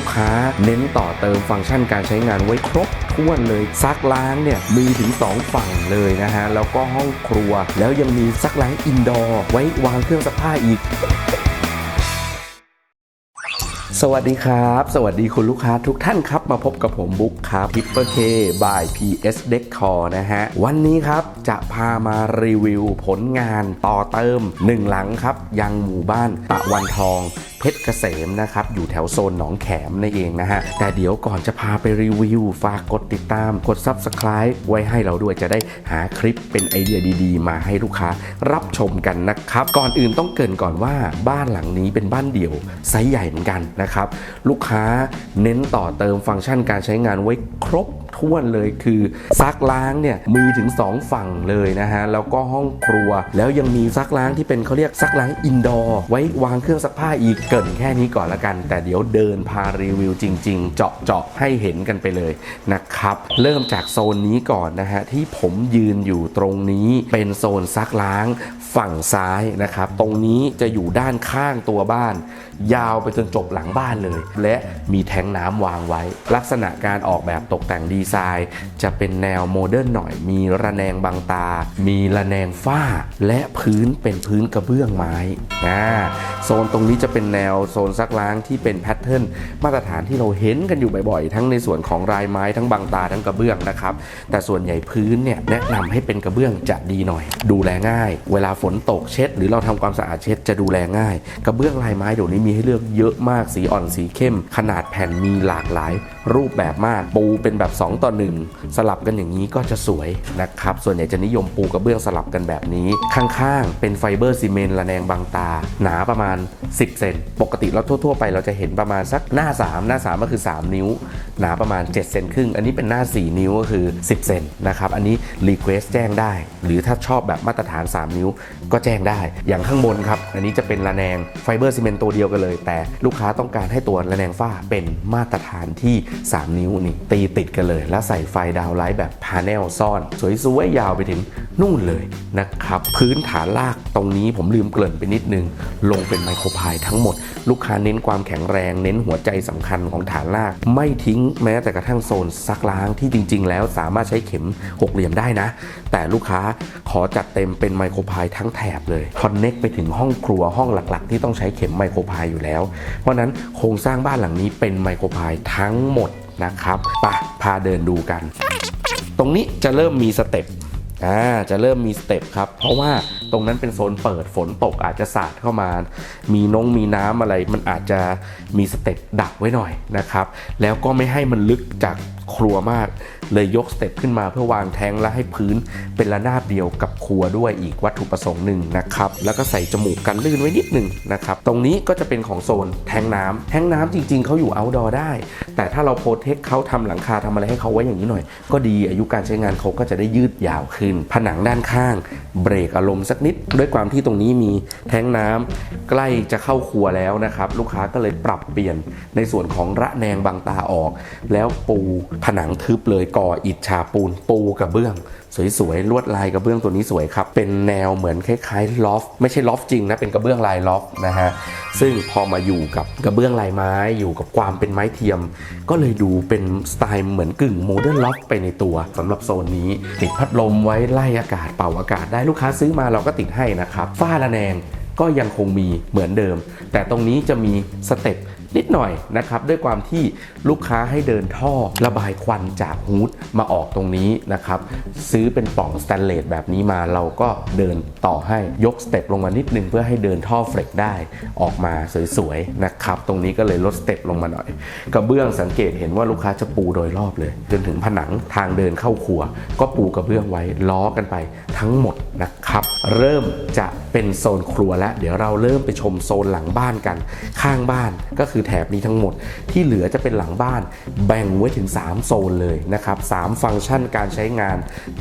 ลูกค้า เน้นต่อเติมฟังก์ชันการใช้งานไว้ครบถ้วนเลยซักล้างเนี่ยมีถึง 2 ฝั่งเลยนะฮะ แล้วก็ห้องครัว แล้วยังมีซักล้างอินดอร์ไว้วางเครื่องซักผ้าอีกสวัสดีครับ สวัสดีคุณลูกค้าทุกท่านครับ มาพบกับผมบุ๊กครับ h i p p e r K by PS Decor นะฮะ วันนี้ครับจะพามารีวิวผลงานต่อเติม 1 หลังครับ ยังหมู่บ้านตะวันทอง เพชรเกษมนะครับ อยู่แถวโซนหนองแขมนั่นเองนะฮะ แต่เดี๋ยวก่อนจะพาไปรีวิว ฝากกดติดตาม กด Subscribe ไว้ให้เราด้วยจะได้หาคลิปเป็นไอเดียดีๆ มาให้ลูกค้ารับชมกันนะครับ ก่อนอื่นต้องเกินก่อนว่าบ้านหลังนี้เป็นบ้านเดี่ยวไซส์ใหญ่เหมือนกันนะครับ ลูกค้าเน้นต่อเติมฟังก์ชันการใช้งานไว้ครบ ถ้วนเลยคือซักล้างเนี่ยมีถึง 2 ฝั่งเลยนะฮะแล้วก็ห้องครัว แล้วยังมีซักล้างที่เป็นเขาเรียกซักล้างอินดอร์ไว้วางเครื่องซักผ้าอีกเกินแค่นี้ก่อนละกัน แต่เดี๋ยวเดินพารีวิวจริง ๆ เจาะเจาะให้เห็นกันไปเลยนะครับ เริ่มจากโซนนี้ก่อนนะฮะที่ผมยืนอยู่ตรงนี้เป็นโซนซักล้างฝั่งซ้ายนะครับ ตรงนี้จะอยู่ด้านข้างตัวบ้าน ยาวไปจนจบหลังบ้านเลย และมีแทงน้ำวางไว้ ลักษณะการออกแบบตกแต่งดีีไซน์ จะเป็นแนวโมเดิร์นหน่อย มีระแนงบางตา มีระแนงฝ้า และพื้นเป็นพื้นกระเบื้องไม้นะโซนตรงนี้จะเป็นแนวโซนซักล้างที่เป็นแพทเทิร์นมาตรฐานที่เราเห็นกันอยู่บ่อยๆ ทั้งในส่วนของรายไม้ทั้งบางตาทั้งกระเบื้องนะครับ แต่ส่วนใหญ่พื้นเนี่ยแนะนำให้เป็นกระเบื้องจะดีหน่อย ดูแลง่าย เวลาฝนตกเช็ด หรือเราทำความสะอาดเช็ดจะดูแลง่าย กระเบื้องลายไม้เดี๋ยวนี้มีให้เลือกเยอะมากสีอ่อนสีเข้ม ขนาดแผ่นมีหลากหลายรูปแบบมากปูเป็นแบบ 2 ต่อ 1 สลับกันอย่างนี้ก็จะสวยนะครับ ส่วนใหญ่จะนิยมปูกระเบื้องสลับกันแบบนี้ ข้างๆ เป็นไฟเบอร์ซีเมนต์ระแนงบางตา หนาประมาณ 10 เซนปกติเราทั่ว ๆ ไปเราจะเห็นประมาณสักหน้า 3 หน้า 3 ก็คือ 3 นิ้ว หนาประมาณ 7 เซนครึ่ง อันนี้เป็นหน้า 4 นิ้วก็คือ 10 เซนนะครับอันนี้รีเควสแจ้งได้ หรือถ้าชอบแบบมาตรฐาน 3 นิ้วก็แจ้งได้ อย่างข้างบนครับอันนี้จะเป็นระแนงไฟเบอร์ซีเมนต์ตัวเดียวกันเลย แต่ลูกค้าต้องการให้ตัวระแนงฝ้าเป็นมาตรฐานที่3 นิ้วนี่ตีติดกันเลย แล้วใส่ไฟดาวไลท์แบบพาเนลซ่อน สวยๆยาวไปถึงนู่นเลยนะครับ พื้นฐานลากตรงนี้ผมลืมเกริ่นไปนิดนึง ลงเป็นไมโครพายทั้งหมด ลูกค้าเน้นความแข็งแรง เน้นหัวใจสำคัญของฐานลาก ไม่ทิ้งแม้แต่กระทั่งโซนซักล้างที่จริง ๆ แล้วสามารถใช้เข็มหกเหลี่ยมได้นะ แต่ลูกค้าขอจัดเต็มเป็นไมโครพายทั้งแถบเลยคอนเน็กไปถึงห้องครัวห้องหลัก ๆ ที่ต้องใช้เข็มไมโครพายอยู่แล้ว เพราะฉะนั้นโครงสร้างบ้านหลังนี้เป็นไมโครพายทั้งหมด นะครับไปะพาเดินดูกัน ตรงนี้จะเริ่มมีสเต็ป อ่าจะเริ่มมีสเต็ปครับ เพราะว่าตรงนั้นเป็นโซนเปิดฝนตกอาจจะสาดเข้ามา มีนงมีน้ำอะไร มันอาจจะมีสเต็ปดักไว้หน่อยนะครับ แล้วก็ไม่ให้มันลึกจากครัวมาก เลยยกสเต็ปขึ้นมาเพื่อวางแทงและให้พื้นเป็นระนาบเดียวกับครัวด้วยอีกวัตถุประสงค์หนึ่งนะครับ แล้วก็ใส่จมูกกันลื่นไว้นิดหนึ่งนะครับ ตรงนี้ก็จะเป็นของโซนแทงน้ำแทงน้ำจริง ๆเขาอยู่ outdoor ได้ แต่ถ้าเราโปรเทคเขาทำหลังคาทำอะไรให้เขาไว้อย่างนี้หน่อย ก็ดีอายุการใช้งานเขาก็จะได้ยืดยาวขึ้นผนังด้านข้าง เบรกอารมณ์สักนิด ด้วยความที่ตรงนี้มีแทงน้ำใกล้จะเข้าครัวแล้วนะครับ ลูกค้าก็เลยปรับเปลี่ยนในส่วนของระแนงบางตาออก แล้วปูผนังทึบเลยก่ออิฐฉาปูนปูกระเบื้อง สวยๆลวดลายกระเบื้องตัวนี้สวยครับ เป็นแนวเหมือนคล้ายๆลอฟไม่ใช่ลอฟจริงนะเป็นกระเบื้องลายลอฟนะฮะซึ่งพอมาอยู่กับกระเบื้องลายไม้อยู่กับความเป็นไม้เทียม ก็เลยดูเป็นสไตล์เหมือนกึ่งโมเดิร์นลอฟไปในตัวสำหรับโซนนี้ติดพัดลมไว้ไล่อากาศเป่าอากาศได้ลูกค้าซื้อมาเราก็ติดให้นะครับฝ้าระแนงก็ยังคงมีเหมือนเดิม แต่ตรงนี้จะมีสเต็ป นิดหน่อยนะครับด้วยความที่ลูกค้าให้เดินท่อระบายควันจากฮูดมาออกตรงนี้นะครับซื้อเป็นปล่องสแตนเลสแบบนี้มาเราก็เดินต่อให้ยกสเต็ปลงมานิดนึงเพื่อให้เดินท่อเฟลกได้ออกมาสวยๆนะครับตรงนี้ก็เลยลดสเต็ปลงมาหน่อยกระเบื้องสังเกตเห็นว่าลูกค้าจะปูโดยรอบเลย จนถึงผนังทางเดินเข้าครัว ก็ปูกระเบื้องไว้ล้อกันไปทั้งหมดนะครับ เริ่มจะเป็นโซนครัวแล้ว เดี๋ยวเราเริ่มไปชมโซนหลังบ้านกันข้างบ้านก็คือแถบนี้ทั้งหมด ที่เหลือจะเป็นหลังบ้านแบ่งไว้ถึง 3 โซนเลยนะครับ3ฟังก์ชันการใช้งาน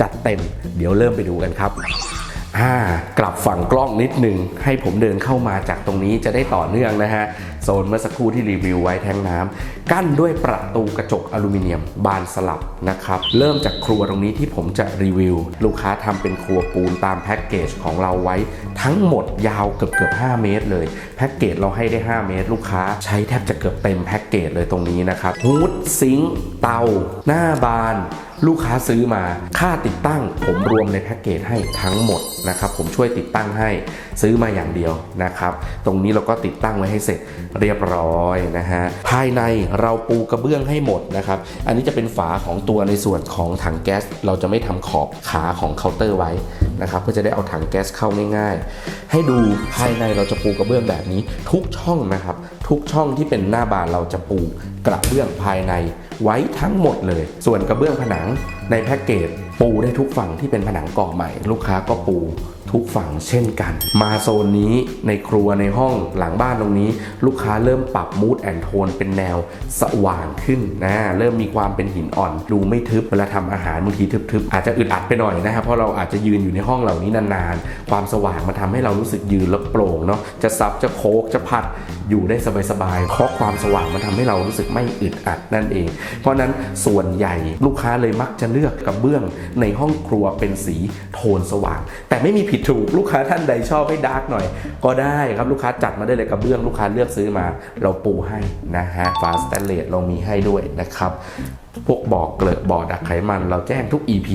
จัดเต็ม เดี๋ยวเริ่มไปดูกันครับ อ่ากลับฝั่งกล้องนิดหนึ่งให้ผมเดินเข้ามาจากตรงนี้จะได้ต่อเนื่องนะฮะ โซนเมื่อสักครู่ที่รีวิวไว้แทงน้ำกั้นด้วยประตูกระจกอลูมิเนียมบานสลับนะครับ เริ่มจากครัวตรงนี้ที่ผมจะรีวิว ลูกค้าทำเป็นครัวปูนตามแพ็กเกจของเราไว้ ทั้งหมดยาวเกือบเกือบ5เมตรเลย แพ็กเกจเราให้ได้ 5 เมตร ลูกค้าใช้แทบจะเกือบเต็มแพ็กเกจเลยตรงนี้นะครับฮูดซิงค์เตา หน้าบาน ลูกค้าซื้อมาค่าติดตั้ง ผมรวมในแพ็กเกจให้ทั้งหมดนะครับผมช่วยติดตั้งให้ซื้อมาอย่างเดียวนะครับตรงนี้เราก็ติดตั้งไว้ให้เสร็จเรียบร้อยนะฮะภายในเราปูกระเบื้องให้หมดนะครับอันนี้จะเป็นฝาของตัวในส่วนของถังแก๊ส เราจะไม่ทำขอบขาของเคาน์เตอร์ไว้นะครับเพื่อจะได้เอาถังแก๊สเข้าง่าย ๆ ให้ดูภายในเราจะปูกระเบื้องแบบนี้ทุกช่องนะครับทุกช่องที่เป็นหน้าบานเราจะปูกระเบื้องภายใน ไว้ทั้งหมดเลย ส่วนกระเบื้องผนังในแพ็กเกจปูได้ทุกฝั่งที่เป็นผนังก่อใหม่ ลูกค้าก็ปูทุกฝั่งเช่นกัน มาโซนนี้ในครัวในห้องหลังบ้านตรงนี้ ลูกค้าเริ่มปรับมูดแอนโทนเป็นแนวสว่างขึ้นนะเริ่มมีความเป็นหินอ่อน ดูไม่ทึบเวลาทำอาหารบางทีทึบๆ อาจจะอึดอัดไปหน่อยนะครับเพราะเราอาจจะยืนอยู่ในห้องเหล่านี้นานๆ ความสว่างมันทำให้เรารู้สึกยืนแล้วโปร่งเนาะจะซับจะโคกจะผัดอยู่ได้สบายๆเพราะความสว่างมันทำให้เรารู้สึกไม่อึดอัดนั่นเอง เพราะนั้นส่วนใหญ่ลูกค้าเลยมักจะเลือกกระเบื้องในห้องครัวเป็นสีโทนสว่าง แต่ไม่มีผิดถูกลูกค้าท่านใดชอบให้ดาร์กหน่อย ก็ได้ครับลูกค้าจัดมาได้เลยกระเบื้องลูกค้าเลือกซื้อมา เราปูให้นะฮะฟาสแตนเลสเรามีให้ด้วยนะครับพวกบอกเกลอบ่อดักไขมัน เราแจ้งทุก EP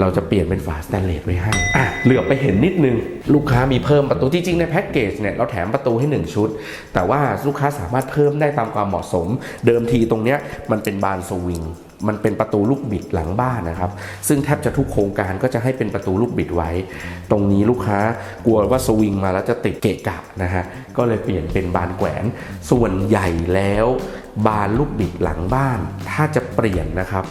เราจะเปลี่ยนเป็นฝาสแตนเลสไว้ให้อะเหลือไปเห็นนิดนึง ลูกค้ามีเพิ่มประตูจริงๆ ในแพ็กเกจเนี่ยเราแถมประตูให้ 1 ชุด แต่ว่าลูกค้าสามารถเพิ่มได้ตามความเหมาะสม เดิมทีตรงเนี้ยมันเป็นบานสวิงมันเป็นประตูลูกบิดหลังบ้านนะครับ ซึ่งแทบจะทุกโครงการก็จะให้เป็นประตูลูกบิดไว้ ตรงนี้ลูกค้ากลัวว่าสวิงมาแล้วจะติดเกะกะนะฮะ ก็เลยเปลี่ยนเป็นบานแขวน ส่วนใหญ่แล้วบานลูกบิดหลังบ้าน ถ้าจะเปลี่ยนนะครับ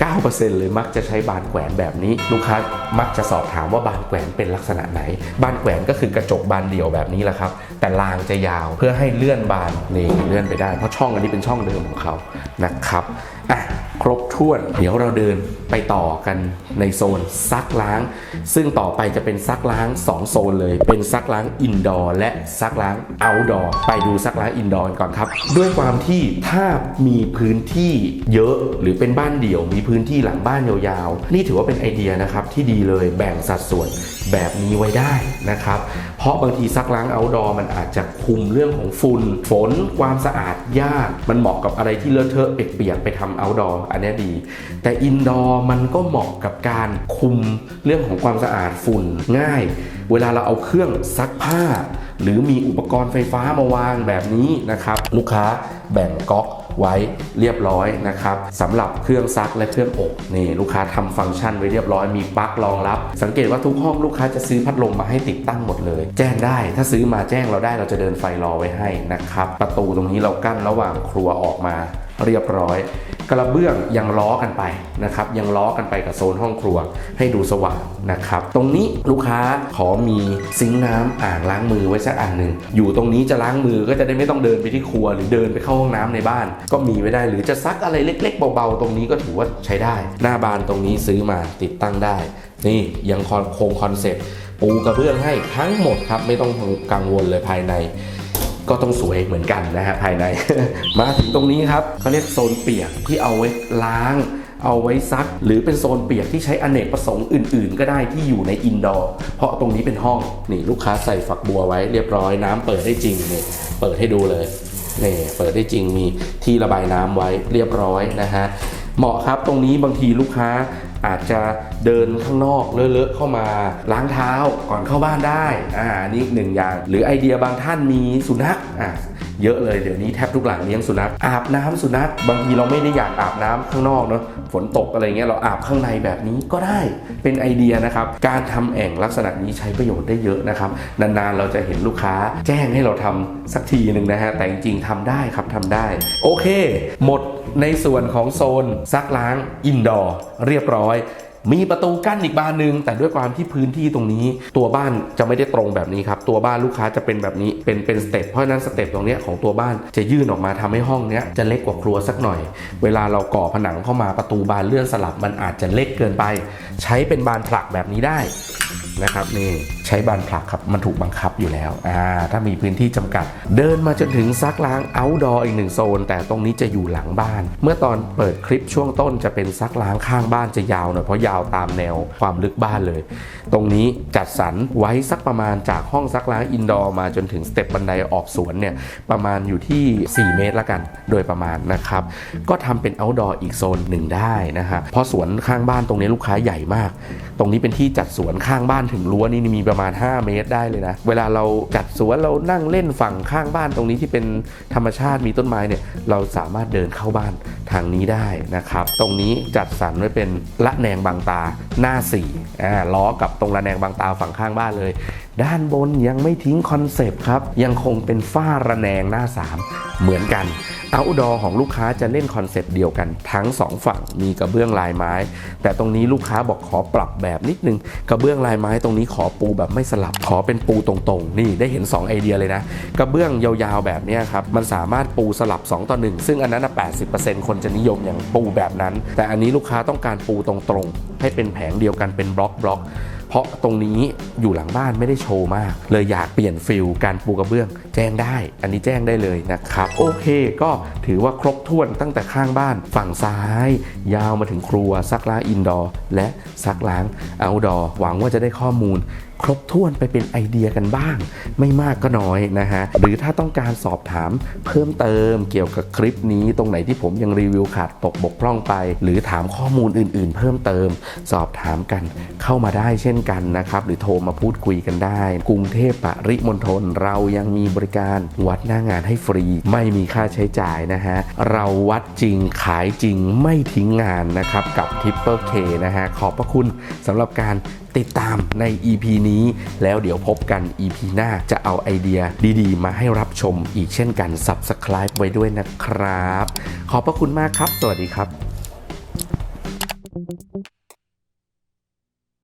99%เลยมักจะใช้บานแขวนแบบนี้ ลูกค้ามักจะสอบถามว่าบานแขวนเป็นลักษณะไหน บานแขวนก็คือกระจกบานเดี่ยวแบบนี้แหละครับ แต่รางจะยาวเพื่อให้เลื่อนบานนี่เลื่อนไปได้ เพราะช่องอันนี้เป็นช่องเดิมของเขานะครับอะครบถ้วน เดี๋ยวเราเดินไปต่อกันในโซนซักล้าง ซึ่งต่อไปจะเป็นซักล้าง 2 โซนเลย เป็นซักล้างอินดอร์และซักล้างเอาท์ดอร์ไปดูซักล้างอินดอร์ก่อนครับ ด้วยความที่ถ้ามีพื้นที่เยอะหรือเป็นบ้านเดี่ยว มีพื้นที่หลังบ้านยาวๆ นี่ถือว่าเป็นไอเดียนะครับที่ดีเลยแบ่งสัดส่วนแบบนี้ไว้ได้นะครับ เพราะบางทีซักล้างเอาดอร์มันอาจจะคุมเรื่องของฝุ่นฝนความสะอาดยาก มันเหมาะกับอะไรที่เลอะเทอะเปียกๆไปทำเอาดอร์อันนี้ดี แต่อินดอร์มันก็เหมาะกับการคุมเรื่องของความสะอาดฝุ่นง่าย เวลาเราเอาเครื่องซักผ้า หรือมีอุปกรณ์ไฟฟ้ามาวางแบบนี้นะครับ ลูกค้าแบ่งก๊อกไว้เรียบร้อยนะครับสำหรับเครื่องซักและเครื่องอบนี่ลูกค้าทำฟังก์ชันไว้เรียบร้อยมีปลั๊กรองรับ สังเกตว่าทุกห้องลูกค้าจะซื้อพัดลมมาให้ติดตั้งหมดเลย แจ้งได้ถ้าซื้อมาแจ้งเราได้เราจะเดินไฟรอไว้ให้นะครับ ประตูตรงนี้เรากั้นระหว่างครัวออกมาเรียบร้อย กระเบื้องยังล้อกันไปนะครับยังล้อกันไปกับโซนห้องครัวให้ดูสว่างนะครับตรงนี้ลูกค้าขอมีซิงค์น้ำอ่างล้างมือไว้สักอันหนึ่งอยู่ตรงนี้จะล้างมือก็จะได้ไม่ต้องเดินไปที่ครัว หรือเดินไปเข้าห้องน้ำในบ้าน ก็มีไว้ได้หรือจะซักอะไรเล็ก ๆ เบาๆ ตรงนี้ก็ถือว่าใช้ได้ หน้าบานตรงนี้ซื้อมาติดตั้งได้ นี่ยังคงคอนเซ็ปต์ปูกระเบื้องให้ทั้งหมดครับไม่ต้องกังวลเลยภายใน ก็ต้องสวยเหมือนกันนะฮะภายใน มาถึงตรงนี้ครับเขาเรียกโซนเปียกที่เอาไว้ล้างเอาไว้ซัก หรือเป็นโซนเปียกที่ใช้อเนกประสงค์อื่นๆ ก็ได้ที่อยู่ในอินดอร์ เพราะตรงนี้เป็นห้อง นี่ลูกค้าใส่ฝักบัวไว้เรียบร้อยน้ำเปิดได้จริงนี่เปิดให้ดูเลยนี่เปิดได้จริงมีที่ระบายน้ำไว้เรียบร้อยนะฮะเหมาะครับตรงนี้บางทีลูกค้าอาจจะ เดินข้างนอกเลอะๆเข้ามาล้างเท้าก่อนเข้าบ้านได้อ่านี่หนึ่งอย่าง หรือไอเดียบางท่านมีสุนัขอะเยอะเลยเดี๋ยวนี้แทบทุกหลังเลี้ยงสุนัขอาบน้ำสุนัขบางทีเราไม่ได้อยากอาบน้ำข้างนอกเนาะฝนตกอะไรเงี้ยเราอาบข้างในแบบนี้ก็ได้เป็นไอเดียนะครับ การทำแอ่งลักษณะนี้ใช้ประโยชน์ได้เยอะนะครับ นานๆเราจะเห็นลูกค้าแจ้งให้เราทำสักทีหนึ่งนะฮะแต่จริงๆทำได้ครับทำได้ โอเค หมดในส่วนของโซนซักล้างอินดอร์เรียบร้อย มีประตูกั้นอีกบานหนึ่งแต่ด้วยความที่พื้นที่ตรงนี้ ตัวบ้านจะไม่ได้ตรงแบบนี้ครับตัวบ้านลูกค้าจะเป็นแบบนี้เป็นเป็นสเต็ปเพราะฉะนั้นสเต็ปตรงนี้ของตัวบ้านจะยื่นออกมาทำให้ห้องเนี้ยจะเล็กกว่าครัวสักหน่อย เวลาเราก่อผนังเข้ามาประตูบานเลื่อนสลับมันอาจจะเล็กเกินไป ใช้เป็นบานผลักแบบนี้ได้นะครับนี่ใช้บานผลักครับมันถูกบังคับอยู่แล้วอ่าถ้ามีพื้นที่จำกัด เดินมาจนถึงซักล้าง outdoor อีกหนึ่งโซน แต่ตรงนี้จะอยู่หลังบ้าน เมื่อตอนเปิดคลิปช่วงต้นจะเป็นซักล้างข้างบ้านจะยาวหน่อยเพราะยาวตามแนวความลึกบ้านเลย ตรงนี้จัดสรรไว้สักประมาณจากห้องซักล้างอินดอร์มาจนถึงสเต็ปบันไดออกสวนเนี่ยประมาณอยู่ที่ 4 เมตรละกัน โดยประมาณนะครับก็ทำเป็น outdoor อีกโซนหนึ่งได้นะฮะเพราะสวนข้างบ้านตรงนี้ลูกค้าใหญ่มากตรงนี้เป็นที่จัดสวนข้างบ้านถึงรั้วนี่มีประมาณ 5 เมตรได้เลยนะ เวลาเราจัดสวนเรานั่งเล่นฝั่งข้างบ้านตรงนี้ที่เป็นธรรมชาติมีต้นไม้เนี่ยเราสามารถเดินเข้าบ้านทางนี้ได้นะครับ ตรงนี้จัดสรรไว้เป็นละแนงบางตาหน้า4อ่าล้อกับตรงละแนงบางตาฝั่งข้างบ้านเลย ด้านบนยังไม่ทิ้งคอนเซปต์ครับยังคงเป็นฝ้าระแนงหน้า 3 เหมือนกัน เอาดอของลูกค้าจะเล่นคอนเซปต์เดียวกันทั้ง 2 ฝั่งมีกระเบื้องลายไม้ แต่ตรงนี้ลูกค้าบอกขอปรับแบบนิดนึงกระเบื้องลายไม้ตรงนี้ขอปูแบบไม่สลับขอเป็นปูตรงๆ นี่ได้เห็น 2 ไอเดียเลยนะ กระเบื้องยาวๆแบบนี้ครับมันสามารถปูสลับ 2 ต่อ 1 ซึ่งอันนั้นนะ80%คนจะนิยมอย่างปูแบบนั้น แต่อันนี้ลูกค้าต้องการปูตรงๆ ให้เป็นแผงเดียวกันเป็นบล็อกบล็อก เพราะตรงนี้อยู่หลังบ้านไม่ได้โชว์มาก เลยอยากเปลี่ยนฟิลการปูกระเบื้อง แจ้งได้ อันนี้แจ้งได้เลยนะครับ โอเคก็ถือว่าครบถ้วนตั้งแต่ข้างบ้านฝั่งซ้าย ยาวมาถึงครัวซักล้างอินดอร์และซักล้างเอาดอร์หวังว่าจะได้ข้อมูล ครบถ้วนไปเป็นไอเดียกันบ้าง ไม่มากก็น้อยนะฮะ หรือถ้าต้องการสอบถามเพิ่มเติมเกี่ยวกับคลิปนี้ตรงไหนที่ผมยังรีวิวขาดตกบกพร่องไป หรือถามข้อมูลอื่น ๆ เพิ่มเติม สอบถามกันเข้ามาได้เช่นกันนะครับ หรือโทรมาพูดคุยกันได้ กรุงเทพปริมณฑลเรายังมีบริการวัดหน้างานให้ฟรี ไม่มีค่าใช้จ่ายนะฮะเราวัดจริงขายจริงไม่ทิ้งงานนะครับกับ t ิปเปอร์เคนะฮะขอบพระคุณสำหรับการ ติดตามใน EP นี้ แล้วเดี๋ยวพบกัน EP หน้าจะเอาไอเดียดีๆ มาให้รับชมอีกเช่นกัน Subscribe ไว้ด้วยนะครับ ขอบพระคุณมากครับ สวัสดีครับ